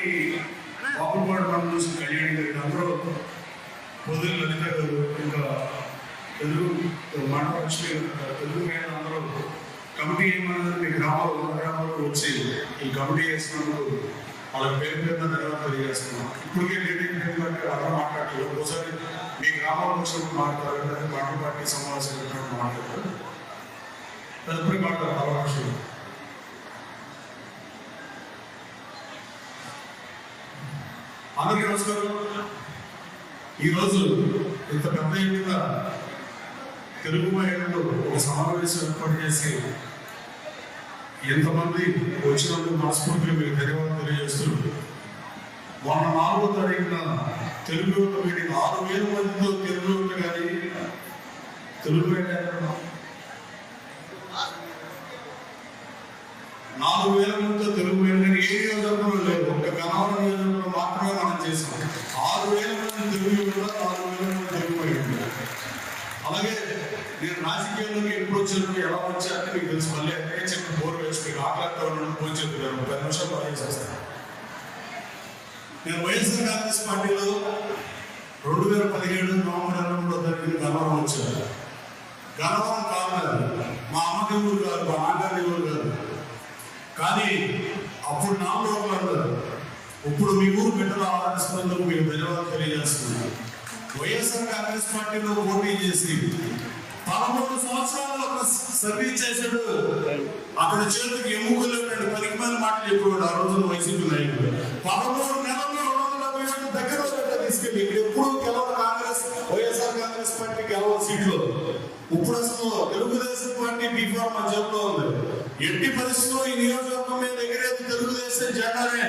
అలాగే బాపుపాడు మనం చూసిన కళ్యాణి గారు అందరూ పొదులు లలిత గారు ఇంకా తెలుగు మానవలక్ష్మి గారు తెలుగు మేడం అందరూ కమిటీ ఏమన్నది మీ గ్రామాలు ఉన్న గ్రామాల్లో వచ్చి ఈ కమిటీ వేసినందుకు వాళ్ళ పేరు పేరున తర్వాత తెలియజేస్తున్నాం. ఇప్పటికే లేట్ అయిపోయింది బట్టి అందరూ మాట్లాడలేదు. ఒకసారి మీ గ్రామాలకు వచ్చినప్పుడు మాట్లాడారు లేదా పార్టీ పార్టీ సమావేశం పెట్టినప్పుడు మాట్లాడతారు. తదుపరి మాట్లాడారు బాలకృష్ణ అందరికీ నమస్కారం. ఈరోజు ఇంత పెద్ద ఎత్తున తెలుగు మహిళలు ఒక సమావేశం ఏర్పాటు చేసి ఎంతమంది వచ్చినందుకు మనస్ఫూర్తిగా మీకు ధన్యవాదాలు తెలియజేస్తూ మొన్న నాలుగో తారీఖున తెలుగు యువత మీటింగ్ ఆరు వేల మందితో తెలుగు యువత కానీ తెలుగు నాలుగు వేల మందితో తెలుగు మీడియం కానీ ఏ నియోజకవర్గంలో లేదు. ఒక గణవరం నియోజకవర్గంలో మాత్రమే ఆరు వేల మంది తెలుగు కూడా నాలుగు వేల మంది తెలుగు అలాగే నేను రాజకీయాల్లోకి ఎప్పుడు వచ్చాను ఎలా వచ్చానని మీకు తెలుసు. మళ్ళీ అక్కడే చెప్పి. బోర్ వేసి మీకు ఆకలితో ఉండడం ఫోన్ చెప్తున్నారు ముప్పై నిమిషాలు బాగా చేస్తాను. నేను వైఎస్ఆర్ కాంగ్రెస్ పార్టీలో రెండు వేల పదిహేడు నవంబర్ ఇరవై మూడో గణవరం వచ్చారు గణవరం గన్నవరం కాదు మా అమ్మకి ఊరు కాదు మా నాన్నగారి ఊరు కాదు. కానీ అప్పుడు నాలుగు అన్నారు ఇప్పుడు మీ ఊరు బిడ్డలు ఆరాధిస్తున్నందుకు మీకు ధన్యవాదాలు తెలియజేస్తున్నాను. వైఎస్ఆర్ కాంగ్రెస్ పార్టీలో పోటీ చేసి పదమూడు సంవత్సరాలు ఒక సర్వీస్ చేశాడు. అతని చేతికి ఎముకలు రెండు పనికి మంది మాటలు చెప్పేవాడు ఆ రోజున వైసీపీ నాయకుడు. పదమూడు నెలల్లో రెండు వందల డెబ్బై ఏడు దగ్గర తీసుకెళ్ళి ఇక్కడ ఎప్పుడు గెలవదు కాంగ్రెస్ వైఎస్ఆర్ కాంగ్రెస్ పార్టీ గెలవదు సీట్లు. ఇప్పుడు అసలు తెలుగుదేశం పార్టీ బీఫార్ మధ్యలో ఉంది. ఎట్టి పరిస్థితుల్లో ఈ నియోజకవర్గం మీద ఎగిరేది తెలుగుదేశం జగనే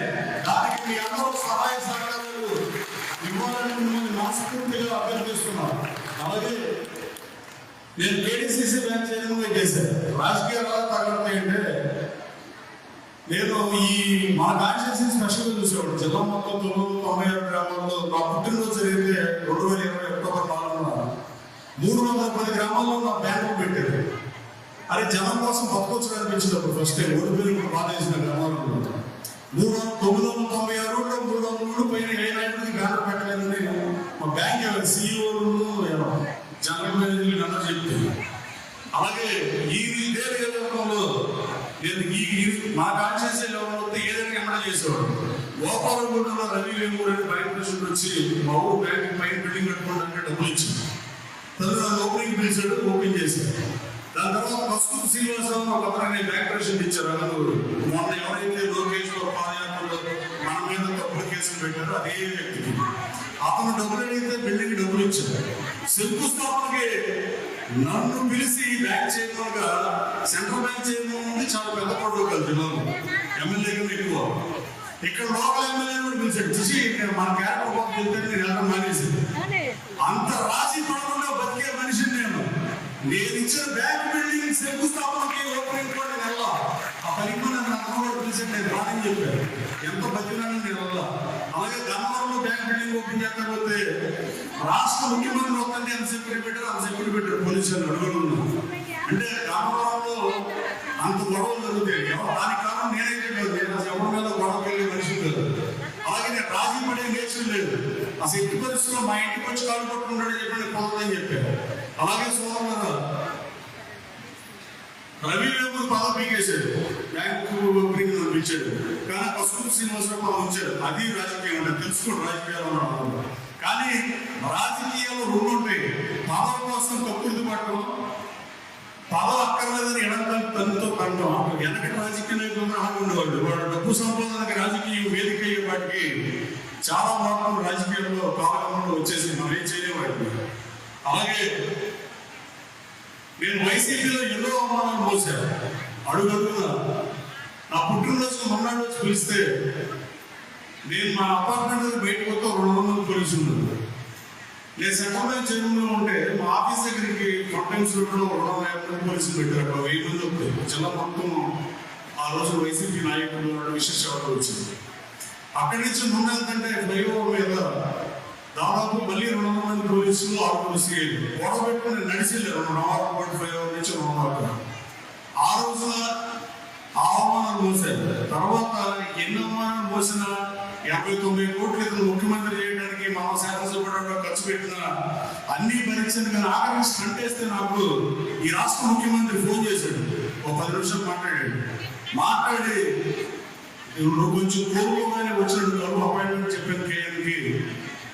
మీ అందరూ సహాయ సహకారాలు ఇవ్వాలని మిమ్మల్ని మనస్ఫూర్తిగా అభ్యర్థిస్తున్నాను. అలాగే నేను కేడీసీసీ బ్యాంక్ చైర్మన్ చేశాను. రాజకీయాల తగ్గడం ఏంటంటే నేను ఈ మా కాన్స్టిట్యూన్సీ స్పెషల్గా చూసేవాడు జిల్లా మొత్తం తొమ్మిది తొంభై ఆరు గ్రామాల్లో నా పుట్టినరోజు జరిగితే రెండు వేల ఇరవై అక్టోబర్ నాలుగున మూడు వందల పది గ్రామాల్లో నా బ్యాంకు పెట్టారు అరే జనం కోసం బతకొచ్చు అనిపించింది అప్పుడు ఫస్ట్ టైం ఓడిపోయి ఇప్పుడు బాధ చేసిన గ్రామాల్లో మూడు వందల తొమ్మిది వందల తొంభై ఆరు మూడు వందల మూడు పైన ఏ నాయకుడికి బ్యానర్ పెట్టలేదని మా బ్యాంక్ సీఈఓలు జనరల్ మేనేజర్లు అందరూ చెప్తే. అలాగే ఈ ఇదే నియోజకవర్గంలో నేను ఈ ఈ- మా కాన్షియస్ లెవెల్ ఏదైనా ఎక్కడ చేసేవాడు. గోపాలగూడలో రవి వేమూరు అని బ్యాంక్ ప్రెసిడెంట్ వచ్చి మా ఊరు బ్యాంక్ పైన బిల్డింగ్ కట్టుకోవడానికి డబ్బులు ఇచ్చింది. తను నన్ను ఓపెనింగ్ పిలిచాడు ఓపెన్ చేశాడు. దాని తర్వాత పసుపు శ్రీనివాసరావు ఒక అతను బ్యాంక్ ప్రెసిడెంట్ ఇచ్చారు అనంతపురం మొన్న ఎవరైతే లోకేష్లో పాదయాత్రలో మన మీద తప్పుడు కేసులు పెట్టారో అదే వ్యక్తికి అతను డబ్బులు అడిగితే బిల్డింగ్ డబ్బులు ఇచ్చారు. శంకుస్థాపనకి నన్ను పిలిచి బ్యాంక్గా సెంట్రల్ బ్యాంక్ చైర్మన్ ఉంది చాలా పెద్ద ప్రోటోకాల్ జిల్లాలో ఎమ్మెల్యే కన్నా ఎక్కువ. ఇక్కడ లోకల్ ఎమ్మెల్యే కూడా పిలిచాడు. చూసి నేను మన క్యారెక్టర్ కోసం చెప్తే నేను వెళ్ళడం మానేసింది అంత రాజీ పడకుండా బతికే మనిషిని నేను. నేను ఇచ్చిన బ్యాంక్ బిల్డింగ్ శంకుస్థాపనకి ఓపెనింగ్ కూడా నేను వెళ్ళా ఆ పనికి నన్ను అన్నవాడు పిలిచండి నేను రానని చెప్పాను ఎంత బతికినాను నేను వెళ్ళా అలాగే గన్నవరంలో బ్యాంక్ బిల్డింగ్ ఓపెన్ చేయకపోతే రాష్ట్ర ముఖ్యమంత్రి వద్దంటే ఎంత సెక్యూరిటీ పెట్టారు అంత సెక్యూరిటీ పెట్టారు పోలీసులు అడుగులు అంటే గన్నవరంలో అంత గొడవలు జరుగుతాయి. దానికి కారణం నేనైతే లేదు నేను ఎవరి మీద గొడవకి వెళ్ళే మనిషి లేదు అలాగే నేను రాజీ పడే నేర్చుకు లేదు. అసలు ఎట్టి పరిస్థితుల్లో మా ఇంటికి వచ్చి కాలు పట్టుకుంటాడు చెప్పండి పొందని చెప్పాను. అలాగే సోదరు రవి వేమూరు పదవి పీకేశాడు. బ్యాంకు ఓపెనింగ్ పంపించాడు కానీ పసుపు శ్రీనివాసరావు పదవి ఉంచాడు. అది రాజకీయం అంటే తెలుసుకోండి రాజకీయాలు కానీ రాజకీయాలు రెండు ఉంటాయి. పవర్ కోసం కప్పులు పట్టడం పవర్ అక్కర్లేదని ఎడంతలు తనతో కంటాం వెనక రాజకీయ నాయకులు ఉండేవాళ్ళు. వాడు డబ్బు సంపాదనకి రాజకీయం వేదిక అయ్యే వాటికి చాలా మార్పులు రాజకీయాల్లో కాలంలో వచ్చేసి మనం ఏం చేయలేవాడికి అలాగే వైసీపీలో ఎన్నో అవమానాలు మోసాను అడుగు అడుగున నా పుట్టినరోజు మొన్నటి వచ్చి పిలిస్తే నేను మా అపార్ట్మెంట్ బయట బయటకు వస్తే రెండు వందలు పోలీసులు ఉన్నారు. నేను సెంట్రల్ బ్యాంక్ చైర్మన్లో ఉంటే మా ఆఫీస్ దగ్గరికి కంటెంట్స్ రోడ్లో రెండు వందల యాభై మంది పోలీసులు పెట్టారు. అక్కడ వెయ్యి మంది వస్తారు జిల్లా మొత్తం ఆ రోజు వైసీపీ నాయకులు విశేష వచ్చింది. అక్కడి నుంచి ముందంటే ఫ్లైఓవర్ మీద దాదాపు మళ్ళీ రెండు వందల మంది పోలీసులు ఆరుగురు సీఐలు గొడవ పెట్టుకుని నడిచి రెండు నవారు పాయింట్ ఫ్లైఓవర్ నుంచి రెండు వందల ఆ రోజున ఆ అవమానాలు మోసారు తర్వాత ఎన్ని అవమానాలు మోసినా యాభై తొమ్మిది కోట్లు ఇతను ముఖ్యమంత్రి చేయడానికి మా శాసనసభ్యుడు ఖర్చు పెట్టిన అన్ని భరించింది కానీ ఆఖరికి స్టంట్ నాకు ఈ రాష్ట్ర ముఖ్యమంత్రి ఫోన్ చేశాడు. ఒక పది నిమిషాలు మాట్లాడాడు. మాట్లాడి నువ్వు కొంచెం కోరుకోగానే వచ్చినట్టు కలుపు అపాయింట్మెంట్ చెప్పాను కేఎన్కి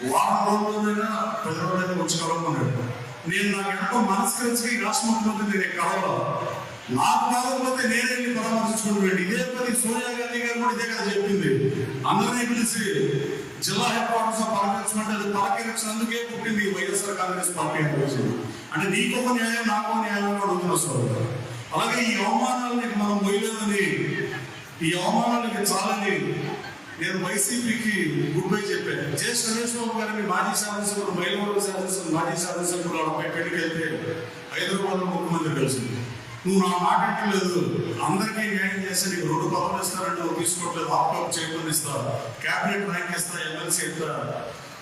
వారం రోజుల్లోనైనా పది రోజులైనా వచ్చి కలవమన్నాడు నేను నాకు ఎంతో మనస్కరించి ఈ రాష్ట్ర ముఖ్యమంత్రి నేను కలవాలి నాకు బాగోకపోతే నేనే వెళ్ళి పరామర్శించుకుంటాడు ఇదే పని సోనియా గాంధీ గారు కూడా ఇదే కదా చెప్పింది. అందరినీ పిలిచి జిల్లా హెడ్ క్వార్టర్స్ పలకరించమంటే అది పలకరించిన అందుకే పుట్టింది వైఎస్ఆర్ కాంగ్రెస్ పార్టీ అని వచ్చింది అంటే నీకొక న్యాయం నాకు న్యాయం అడుగుతున్నా సార్ అలాగే ఈ అవమానాలని మనం పోయలేదని ఈ అవమానాలకి చాలని నేను వైసీపీకి గుడ్ బై చెప్పాను. జే సురేష్ గారిని మాజీ శాసనసభ్యుడు మైలవరం శాసనసభ్యుడు మాజీ శాసనసభ్యుడు వాళ్ళపై పెళ్ళికి వెళ్తే హైదరాబాద్ ముఖ్యమంత్రి కలిసింది నువ్వు నా మాట అంటలేదు అందరికీ న్యాయం చేస్తే నీకు రెండు పదవులు ఇస్తారని నువ్వు తీసుకోవట్లేదు. ఆప్టాప్ చేయమని ఇస్తా క్యాబినెట్ ర్యాంక్ ఇస్తా ఎమ్మెల్సీ ఇస్తా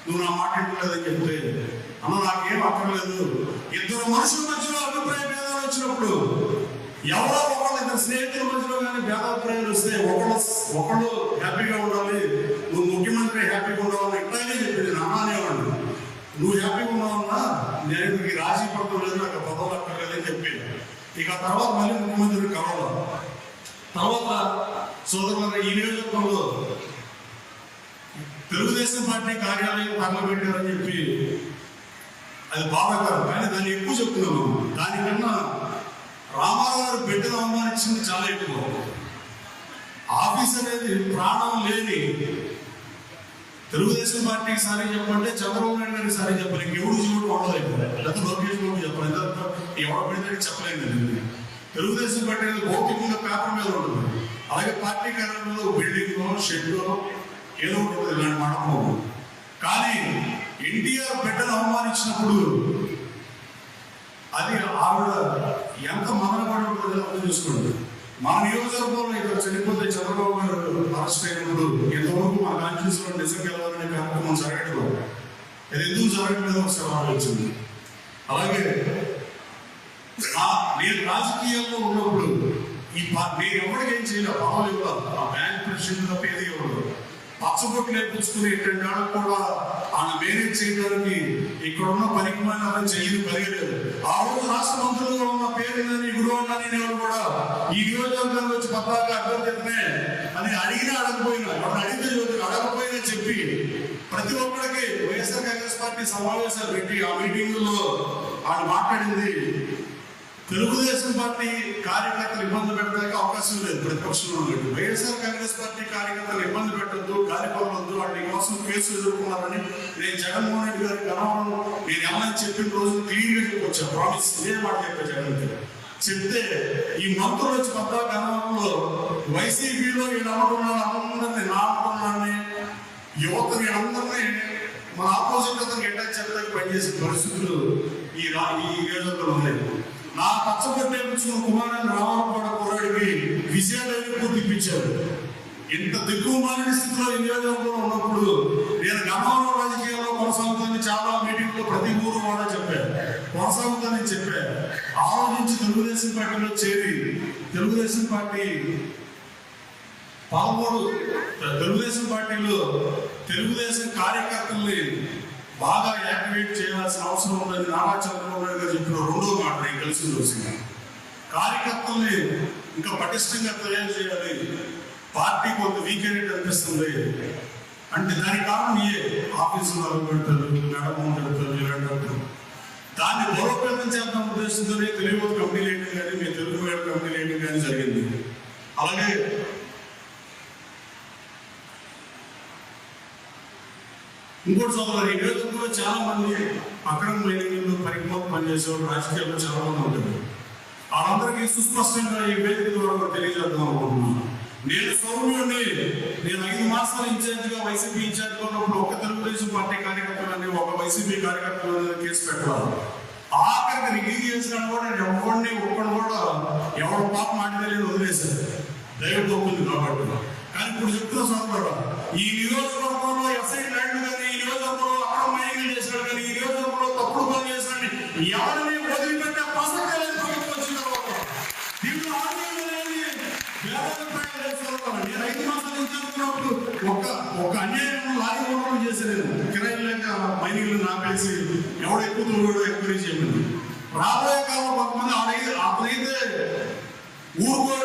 నువ్వు నా మాట అంటలేదని చెప్తే అన్న నాకేం అక్కర్లేదు. ఇద్దరు మనుషుల మధ్యలో అభిప్రాయ భేదాలు వచ్చినప్పుడు ఎవరో ఒకళ్ళు ఇద్దరు స్నేహితుల మధ్యలో కానీ భేదాభిప్రాయాలు వస్తే ఒకళ్ళు ఒకళ్ళు హ్యాపీగా ఉండాలి నువ్వు ముఖ్యమంత్రి హ్యాపీగా ఉండాలని ఇట్లాగే చెప్పింది నానేవాడు నువ్వు హ్యాపీగా ఉన్నావన్నా నేను ఈ రాజీ పడటం లేదు నాకు పదవులు అక్కర్లేదని చెప్పి ఇక తర్వాత మళ్ళీ ముఖ్యమంత్రి కావాలి తర్వాత సోదరుల ఈ నియోజకవర్గంలో తెలుగుదేశం పార్టీ కార్యాలయం తగలబెట్టారని చెప్పి అది బాధాకరం. కానీ దాన్ని ఎక్కువ చెప్తున్నాను దానికన్నా రామారావు గారు బిడ్డను అవమానించింది చాలా ఎక్కువ. ఆఫీస్ అనేది ప్రాణం లేని తెలుగుదేశం పార్టీకి సారీ చెప్పంటే చంద్రబాబు నాయుడు గారికి సారీ చెప్పాలి. ఎవడు చూడు ఉండలేదు లేదా లోకేష్ బాబు చెప్పాలి. ఎవడ పెడితే చెప్పలేదు తెలుగుదేశం పార్టీ అనేది భౌతికంగా పేపర్ మీద ఉంటుంది. అలాగే పార్టీ కార్యాలయంలో బిల్డింగ్ షెడ్లో ఏదో ఉంటుంది ఇలాంటి మండపం. కానీ ఎన్టీఆర్ బిడ్డను అవమానించినప్పుడు అది ఆవిడ ఎంత మదనపడి ఉంటుందో అర్థం చేసుకోండి. మా నియోజకవర్గంలో ఇక్కడ చనిపోతే చంద్రబాబు గారు అరెస్ట్ అయినప్పుడు ఇంతవరకు మా కాన్ఫరెన్స్లో నిజం గెలవాలనే కార్యక్రమం జరగట్లేదు. అది ఎందుకు జరగట్లేదు ఒకసారి ఆలోచించింది అలాగే నేను రాజకీయాల్లో ఉన్నప్పుడు ఈ నేను ఎవరికి ఏం చేయలేదు పదవులు ఇవ్వాలి. ఆ బ్యాంక్ ప్రెసిడెంట్ తప్ప ఏది ఇవ్వదు పచ్చబొట్లు వేపించుకుని ఇటువంటి వాళ్ళకు కూడా ఆయన మేనేజ్ చేయడానికి ఇక్కడ ఉన్న పనికి మాత్రం చెయ్యి పనిలేదు ఆ రోజు రాష్ట్ర మంత్రులుగా ఉన్న పేరు కానీ గురువు నేను కూడా ఈ నియోజకవర్గంలో వచ్చి పద్దాక అభ్యర్థినే అని అడిగినా అడగపోయినా ఎవరు అడిగితే చదువు అడగపోయినా చెప్పి ప్రతి ఒక్కరికి వైఎస్ఆర్ కాంగ్రెస్ పార్టీ సమావేశాలు పెట్టి ఆ మీటింగుల్లో ఆయన మాట్లాడింది తెలుగుదేశం పార్టీ కార్యకర్తలు ఇబ్బంది పెట్టడానికి అవకాశం లేదు. ప్రతిపక్షంలో లేదు వైఎస్ఆర్ కాంగ్రెస్ పార్టీ కార్యకర్తలు ఇబ్బంది పెట్టద్దు గాలిపోవద్దు వాటి కోసం కేసు ఎదుర్కొన్నారని నేను జగన్మోహన్ రెడ్డి గారి గణవరం నేను ఏమని చెప్పిన రోజు క్లియర్గా చెప్పొచ్చా ప్రామిస్ ఇదే మాట చెప్పా జగన్ చెప్తే ఈ మంత్రులు వచ్చి కొత్త గణంలో వైసీపీలో ఈయన అమ్ముకున్నాను అందరినీ నా అమ్ముకున్నాను యువత నేను అందరినీ మన ఆపోజిట్ అతనికి ఎట్లా చెప్పడానికి పనిచేసే పరిస్థితులు ఈ రా ఈ నియోజకవర్గంలో ఉన్నాయి. నా పచ్చబొట్టు ఎంచుకున్న కుమారుడు రావణపాడు కుర్రాడికి విజయాలయం పూర్తిపించారు ఇంత దిక్కుమాలిన స్థితిలో ఈ నియోజకవర్గంలో ఉన్నప్పుడు నేను గమనం రాజకీయాల్లో కొనసాగుతుంది చాలా మీటింగ్లో ప్రతి ఊరు కూడా చెప్పాను కొనసాగుతుందని చెప్పాను ఆలోచించి తెలుగుదేశం పార్టీలో చేరి తెలుగుదేశం పార్టీ పాల్గొడు తెలుగుదేశం పార్టీలో తెలుగుదేశం కార్యకర్తల్ని బాగా యాక్టివేట్ చేయాల్సిన అవసరం ఉందని నారా చంద్రబాబు నాయుడు గారు చెప్పిన రెండో మాట నేను కలిసి చూసింది. కార్యకర్తల్ని ఇంకా పటిష్టంగా తయారు చేయాలి. పార్టీ కొంత వీకెండ్ అనిపిస్తుంది. అంటే దానికి కారణం ఏ? ఆఫీసులో అడుగు పెడతారు నడమ పెడతారు ఇలాంటి దాన్ని బలోపేతం చేద్దాం ఉద్దేశంతోనే తెలుగు కంపెనీ లేయడం కానీ మీ తెలుగు వేడ కంపెనీ లేయడం కానీ జరిగింది. అలాగే ఇంకోటి సోదరు ఈ నియోజకవర్గంలో చాలా మంది అక్రమ మైనింగ్లో పరిగణ పనిచేసేవాళ్ళు రాజకీయాల్లో చాలా మంది ఉంటారు వాళ్ళందరికీ సుస్పష్టంగా ఈ వేదిక ద్వారా తెలియజేద్దాం అనుకుంటున్నాను. నేను సౌమ్యుడిని నేను ఐదు మాసాలు ఇన్ఛార్జిగా వైసీపీ ఇన్ఛార్జ్ ఉన్నప్పుడు ఒక తెలుగుదేశం పార్టీ కార్యకర్తలని ఒక వైసీపీ కార్యకర్తలని కేసు పెట్టాలి ఆఖరికి రిలీజ్ చేసిన కూడా ఎవరిని ఒక్కడు కూడా ఎవరు పాప మాట వదిలేశారు దైవం గొప్పది కాబట్టి. కానీ ఇప్పుడు చెప్తున్న సోదరుడు ఈ నియోజకవర్గంలో ఎస్ఐ ల్యాండ్ కానీ ఈ నియోజకవర్గంలో అక్రమ చేశాడు కానీ ఈ నియోజకవర్గంలో తప్పుడు పనులు చేశాడు ఎవరిని వదిలిపెట్టే ప్రసక్తే లేదు ప్రభుత్వం వచ్చిన తర్వాత. దీంట్లో నేను ఐదు మాసాలు ఇచ్చినప్పుడు ఒక ఒక అన్యాయం లారీ కొనుగోలు చేసేది కిరాయి లేక మైనింగ్లు నాపేసి ఎవడు ఎక్కువ తోడు ఎక్కువ చేయమని. రాబోయే కాలం కొంతమంది ఆడైతే అతనైతే ఊరుకోడు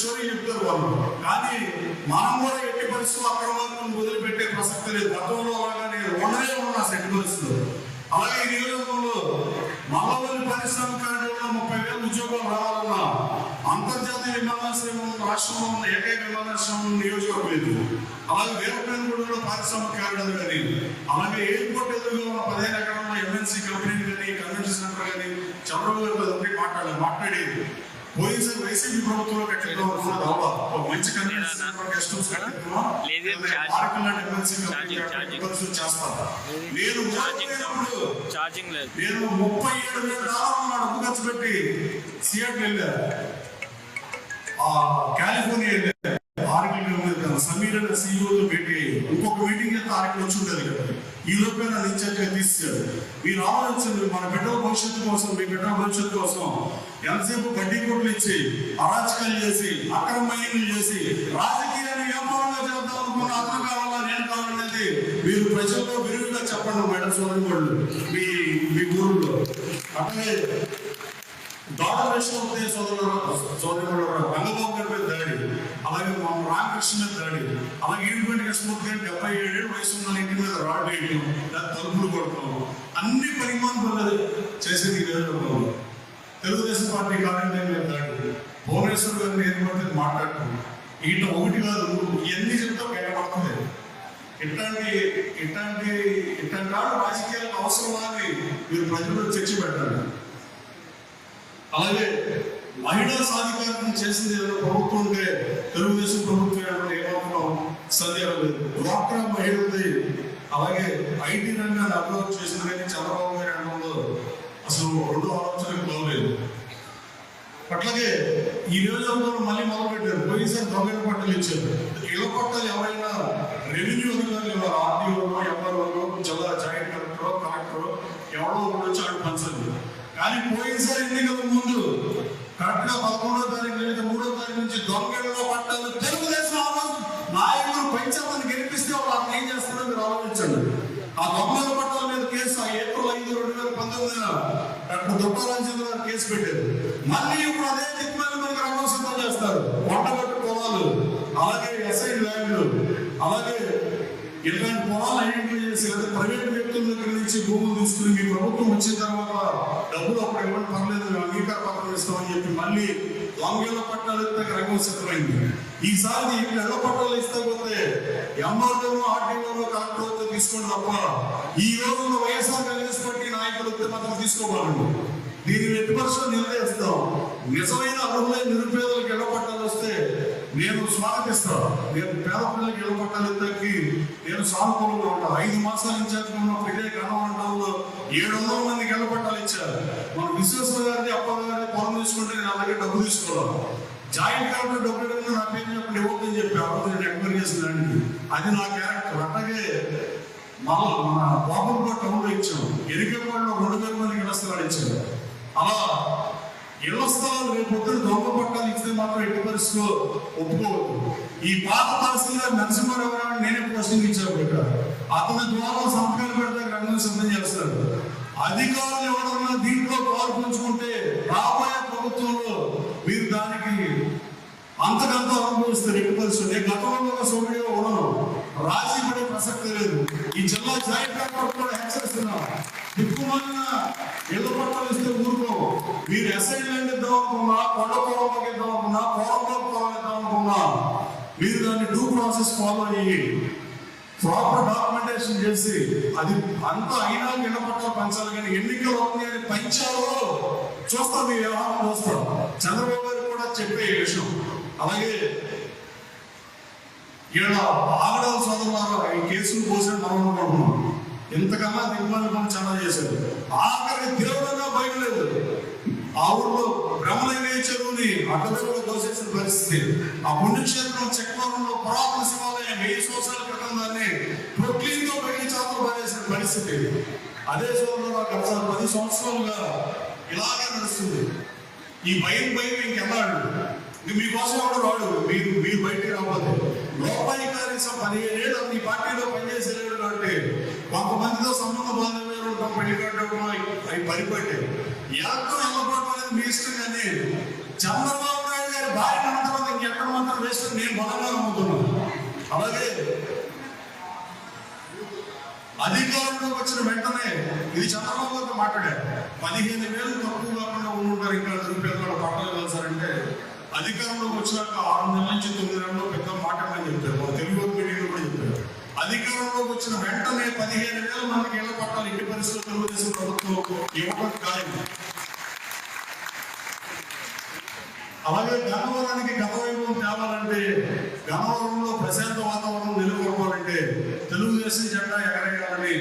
స్టోరీ చెప్తారు వాళ్ళు. కానీ మనం కూడా ఎట్టి పరిస్థితులు అక్కడ వరకు వదిలిపెట్టే ప్రసక్తి లేదు. గతంలో అలాగా నేను ఉండనే ఉన్నా సెట్ పరిస్థితులు. అలాగే ఈ నియోజకవర్గంలో మల్లవల్లి పారిశ్రామిక ముప్పై వేల ఉద్యోగాలు రావాలన్నా అంతర్జాతీయ విమానాశ్రయం రాష్ట్రంలో ఉన్న ఏకైక విమానాశ్రయం నియోజకవర్గం ఇది. అలాగే వీరపేరుగూడలో పారిశ్రామిక కారిడార్ కానీ అలాగే ఎయిర్పోర్ట్ ఎదురుగా ఉన్న పదిహేను ఎకరాల ఎంఎన్సీ కంపెనీలు కానీ కన్వెన్షన్ సెంటర్ కానీ చంద్రబాబు గారు మాట్లాడాలి మాట్లాడేది. పోయినసారి వైసీపీ ప్రభుత్వంలో కట్టిన ఒక మంచి ఛార్జింగ్. చేస్తాను నేను లేదు. నేను ముప్పై ఏడు వేల డాలర్లు ఖర్చు పెట్టి సియాట్ వెళ్ళా. ఆ కాలిఫోర్నియా వెళ్ళా. ఆర్కిల్ వెళ్ళాను సమీర్ అనే సీఈఓతో అయ్యి ఇంకొక మీటింగ్ ఆర్కిల్ వచ్చి ఉండేది ఈ లోపే నిత్యంగా ఇన్ఛార్జ్గా మీరు ఆలోచించండి మన బిడ్డల భవిష్యత్తు కోసం మీ బిడ్డల భవిష్యత్తు కోసం ఎంతసేపు వడ్డీ కొట్లు ఇచ్చి అరాచకాలు చేసి అక్రమ చేసి రాజకీయాన్ని వ్యాపారంగా చేద్దాం అనుకున్న అతను కావాలా నేను కావాలనేది మీరు ప్రజల్లో విరివిగా చెప్పండి మేడం సోదరి వాళ్ళు మీ మీ ఊళ్ళో. అట్లే డాక్టర్ విశ్వనాథ్ సోదరుడు సోదరుడు రంగబాబు గారి మీద దాడి. అలాగే మా రామకృష్ణ మీద దాడి. అలాగే ఈడుపేట కృష్ణమూర్తి గారి డెబ్బై ఏడేళ్ళు వయసు ఉన్న ఇంటి మీద రాడ్ వేయడం దాని తలుపులు కొడతాం. అన్ని పరిమాణాలు చేసేది నియోజకవర్గంలో తెలుగుదేశం పార్టీ కార్యాలయం మీద దాడి. భువనేశ్వర్ గారిని ఏర్పడితే మాట్లాడటం. ఈట ఒకటి కాదు ఇవన్నీ చెప్తా బయటపడుతుంది ఇట్లాంటి ఇట్లాంటి ఇట్లాంటి వాడు రాజకీయాలకు అవసరం అని మీరు ప్రజలు చర్చ పెట్టాలి. అలాగే మహిళా సాధికారం చేసింది ఏదైనా ప్రభుత్వం ఉంటే తెలుగుదేశం ప్రభుత్వం ఏమన్నా ఏమాత్రం సందేహం లేదు. డ్వాక్రా మహిళలది అలాగే ఐటీ రంగాన్ని అభివృద్ధి చేసింది కానీ చంద్రబాబు గారి రంగంలో అసలు రెండు ఆలోచనలు బాగలేదు అట్లాగే ఈ నియోజకవర్గంలో మళ్ళీ మొదలు పెట్టారు పోయినసారి దొంగల పట్టాలు ఇచ్చారు. ఇళ్ళ పట్టాలు ఎవరైనా రెవెన్యూ అధికారులు ఇవ్వాలి ఆర్టీఓ ఎంఆర్ఓ జిల్లా జాయింట్ కలెక్టర్ కలెక్టర్ ఎవరో ఒకరు వచ్చి ఆడు పంచండి కానీ పోయినసారి ఎన్నికల ముందు కరెక్ట్ పదమూడో తారీఖు లేదా మూడో తారీఖు నుంచి దొంగల్లో పట్టాలు తెలుగుదేశం ఆలో- నాయకులు పెంచామని గెలిపిస్తే వాళ్ళు ఏం చేస్తారో మీరు ఆలోచించండి. ఆ దొంగల పట్టాల మీద కేసు ఆ ఏప్రిల్ ఐదు రెండు వేల పంతొమ్మిది డాక్టర్ దుబ్బా రాజేంద్ర గారు కేసు పెట్టారు. మళ్ళీ ఇప్పుడు అదే దిక్కుమాలి మనకి రంగం చేస్తారు. కొండగట్టు పొలాలు అలాగే ఎస్ఐ ల్యాండ్లు అలాగే ఇలాంటి పొలాలు ఐడెంటిఫై చేసి లేదా ప్రైవేట్ వ్యక్తుల దగ్గర నుంచి భూములు తీసుకుని మీ ప్రభుత్వం వచ్చిన తర్వాత డబ్బులు అప్పుడు ఇవ్వడం పర్లేదు మేము అంగీకార పత్రం ఇస్తామని చెప్పి మళ్ళీ దొంగల పట్టాలు దగ్గర రంగం సిద్ధమైంది. ఈసారి ఇక్కడ ఎల్ల పట్టాలు ఇస్తే ఎంఆర్ఓ ఆర్టీఓ కలెక్టర్ తీసుకోండి తప్ప ఈ రోజు వైఎస్ఆర్ కాంగ్రెస్ పార్టీ నాయకులు మాత్రం తీసుకోవాలండి దీన్ని ఎట్టి పరిస్థితులు నిలదీస్తాం నిజమైన అర్హులైన నిరుపేదలకు ఇళ్ళ పట్టాలు వస్తే నేను స్వాగతిస్తాను. నేను పేద పిల్లలకి ఇవ్వబట్టాలి నేను సానుకూలంగా ఉంటాను ఐదు మాసాల ఇన్ఛార్జ్ ఉన్నప్పుడు ఇదే గణమండలంలో ఏడు వందల మందికి ఇళ్ళ ఇచ్చారు. మన విశ్వేశ్వర గారిని అప్పల గారిని పొలం తీసుకుంటే నేను అలాగే డబ్బు తీసుకోవాలి. జాయింట్ కలెక్టర్ డబ్బులు ఇవ్వకుండా నా పేరు చెప్పండి ఇవ్వద్దని చెప్పి అప్పుడు నేను ఎంక్వైరీ చేసిన దానికి. అది నా క్యారెక్టర్. అట్లాగే మన మన బాబులపూర్ టౌన్లో ఇచ్చాం ఎరికపాడులో రెండు వేల మందికి ఇళ్ళ స్థలాలు ఇచ్చాము అలా ఇళ్ళ స్థలాలు రేపు పొద్దున దొంగ పట్టాలు ఇస్తే మాత్రం ఎట్టి పరిస్థితిలో ఒప్పుకోవద్దు. ఈ పాత తహసీల్దార్ నరసింహారావు గారిని నేనే పోస్టింగ్ ఇచ్చాను ఇక్కడ అతని ద్వారా సంతకాలు పెడతారు రంగం సిద్ధం చేస్తారు. అధికారులు ఎవరన్నా దీంట్లో పాల్పంచుకుంటే రాబోయే ప్రభుత్వంలో మీరు దానికి అంతకంత అనుభవిస్తారు ఎట్టి పరిస్థితులు నేను గతంలో ఒక సౌకర్యం ఉండను రాజీ పడే ప్రసక్తి లేదు. ఈ జిల్లా జాయింట్ కూడా హెచ్చరిస్తున్నాం దిక్కుమాలిన ఇళ్ళ పట్టాలు ఇస్తే ఊరు మీరు అసైన్మెంట్ ఇద్దాం అనుకున్నా కొండ పొలంలోకి ఇద్దాం అనుకున్నా పొలంలో పొలం ఇద్దాం అనుకున్నా మీరు దాన్ని డూ ప్రాసెస్ ఫాలో అయ్యి ప్రాపర్ డాక్యుమెంటేషన్ చేసి అది అంత అయినా ఇళ్ళ పంచాలి కానీ ఎన్నికలు ఉంది అని పంచాలో చూస్తాం మీ వ్యవహారం చూస్తాం. చంద్రబాబు గారు కూడా చెప్పే విషయం. అలాగే ఈడ ఆగడాల సోదరులారా ఈ కేసులు పోసిన మనం అనుకుంటున్నాం. ఇంతకన్నా దిగ్మాల చాలా చేశారు. ఆఖరి తిరగంగా బయట లేదు ఆ ఊళ్ళో బ్రహ్మలైన చెరువుని అడ్డవేలో దోసేసిన పరిస్థితి. ఆ పుణ్యక్షేత్రం చెక్కవరంలో పురాతన శివాలయం వెయ్యి సంవత్సరాల క్రితం దాన్ని ప్రొక్లీన్తో బయట చేతలు పడేసిన పరిస్థితి. అదే సోదరులు గత పది సంవత్సరాలుగా ఇలాగే నడుస్తుంది. ఈ భయం భయం ఇంకెన్నాడు ఇంక మీకోసం ఎవడు రాడు? మీరు మీరు బయటికి రావద్దు లోపాయి కనీసం పదిహేనేళ్ళు మీ పార్టీలో పనిచేసేవాడు అంటే కొంతమందితో సంబంధ బాంధవ్యాలు ఉంటాం పెళ్ళి కట్టడం అవి పరిపట్టాయి ఎవరితో వెళ్ళకపోవడం అనేది మీ ఇష్టం కానీ చంద్రబాబు నాయుడు గారి భార్య తర్వాత ఇంకెక్కడ మాత్రం వేస్తుంది నేను బలంగా నమ్ముతున్నాను. అలాగే అధికారంలోకి వచ్చిన వెంటనే ఇది చంద్రబాబు గారితో మాట్లాడారు. పదిహేను వేలు తక్కువ కాకుండా ఉండుంటారు ఇంకా నిరుపేదలు పట్టాలు కలిసారంటే అధికారంలోకి వచ్చినాక ఆరు నెలల నుంచి తొమ్మిది నెలల్లో పెద్ద మాట్లాడమని చెప్పారు. మా తెలుగు మీడియాలో కూడా చెప్పారు. అధికారంలోకి వచ్చిన వెంటనే పదిహేను వేల మందికి ఇళ్ళ పట్టాలు ఇంటి పరిస్థితులు తెలుగుదేశం ప్రభుత్వం ఇవ్వడం కాదు అలాగే గన్నవరానికి గతవైభవం తేవాలంటే గన్నవరంలో ప్రశాంత వాతావరణం నెలకొల్పాలంటే తెలుగుదేశం జెండా ఎగరేయాలని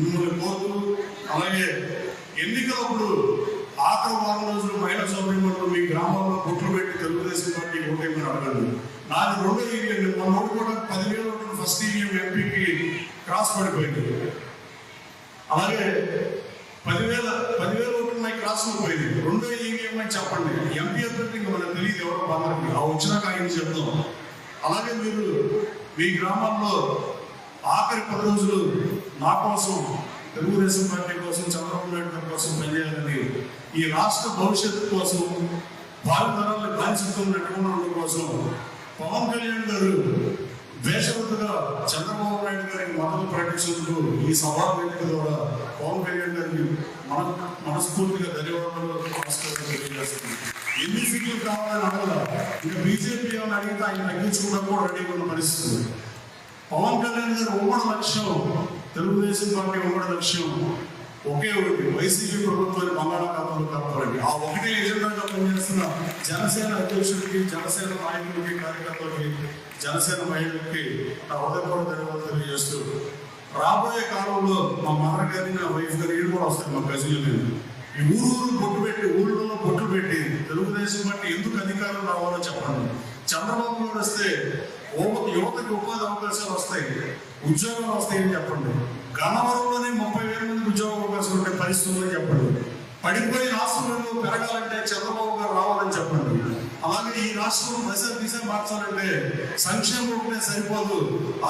మిమ్మల్ని కోరుతూ అలాగే ఎన్నికలప్పుడు ఆఖరి వారం రోజులు మహిళా సౌకర్యంలో మీ గ్రామాల్లో గుట్లు పెట్టి తెలుగుదేశం పార్టీ ఓటేమని అడగండి. నాది రెండో ఈవీఎం మన ఓటు కూడా పదివేల ఓట్లు ఫస్ట్ ఈవీఎం ఎంపీకి క్రాస్ పడిపోయింది. అలాగే పదివేల పదివేల ఉన్నాయి క్రాస్ పోయింది రెండో ఈవీఎం అని చెప్పండి. ఎంపీ అభ్యర్థి ఇంకా మనకు తెలియదు ఎవరో బాధకి ఆ వచ్చినాక ఆయన చెప్తాం. అలాగే మీరు మీ గ్రామాల్లో ఆఖరి పది రోజులు నా కోసం తెలుగుదేశం పార్టీ కోసం చంద్రబాబు నాయుడు గారి కోసం పనిచేయాలని ఈ రాష్ట్ర భవిష్యత్తు కోసం భావితరాలను బాధ్యతలు కోసం పవన్ కళ్యాణ్ గారు వేషవద్దుగా చంద్రబాబు నాయుడు గారికి మద్దతు ప్రకటించినందుకు ఈ సభా వేదిక ద్వారా పవన్ కళ్యాణ్ మనస్ఫూర్తిగా ధన్యవాదాలు నమస్కారం తెలియజేస్తున్నాను. ఎన్ని సీట్లు కావాలని అడగల? ఇక బీజేపీ ఏమైనా అడిగితే ఆయన తగ్గించుకోవడం కూడా రెడీ ఉన్న పరిస్థితి. పవన్ కళ్యాణ్ గారు ఉమ్మడి లక్ష్యం తెలుగుదేశం పార్టీ ఉమ్మడి లక్ష్యం. ఒకే ఒకటి వైసీపీ ప్రభుత్వాన్ని బంగాళాఖాతంలో కలపాలండి ఆ ఒకటే ఎజెండాగా పనిచేస్తున్న జనసేన అధ్యక్షుడికి జనసేన నాయకుడికి కార్యకర్తలకి జనసేన మహిళలకి నా హృదయపూర్వక ధన్యవాదాలు తెలియజేస్తూ రాబోయే కాలంలో మా మదర్ గారిని నా వైఫ్ గారి కూడా వస్తారు మా గజలు ఈ ఊరు ఊరు బొట్టు పెట్టి ఊళ్ళో బొట్టు పెట్టి తెలుగుదేశం బట్టి ఎందుకు అధికారం రావాలో చెప్పండి. చంద్రబాబు గారు వస్తే యువతకి ఉపాధి అవకాశాలు వస్తాయి ఉద్యోగాలు వస్తాయని చెప్పండి. గన్నవరంలోనే ముప్పై వేల మంది ఉద్యోగ అవకాశాలు ఉంటే పరిస్థితి చెప్పండి. పడిపోయి రాష్ట్రంలో పెరగాలంటే చంద్రబాబు గారు రావాలని చెప్పండి. అలాగే ఈ రాష్ట్రం దశ దిశ మార్చాలంటే సంక్షేమం ఉంటే సరిపోదు.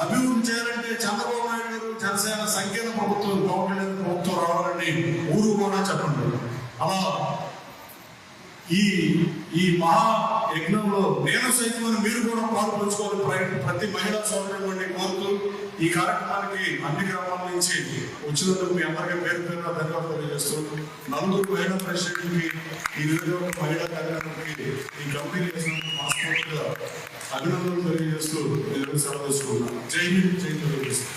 అభివృద్ధి చేయాలంటే చంద్రబాబు నాయుడు గారు జనసేన సంకేత ప్రభుత్వం పవన్ కళ్యాణ్ ప్రభుత్వం రావాలని ఊరు కూడా చెప్పండి. అలా ఈ ఈ మహా యజ్ఞంలో నేను సైతం మీరు కూడా పాల్పంచుకోవాలి ప్రతి మహిళా సోదరుని కోరుతూ ఈ కార్యక్రమానికి అన్ని గ్రామాల నుంచి వచ్చినందుకు మీ అందరికీ పేరు పేరున ధన్యవాదాలు తెలియజేస్తూ నలుగురు మహిళా ప్రెసిడెంట్కి ఈ నియోజకవర్గ మహిళా కార్యక్రమానికి ఈ కంపెనీ చేసినందుకు మనస్ఫూర్తిగా అభినందనలు తెలియజేస్తూ నేను సెలవు తీసుకున్నాను జై హింద్ జై తెలుగుదేశం.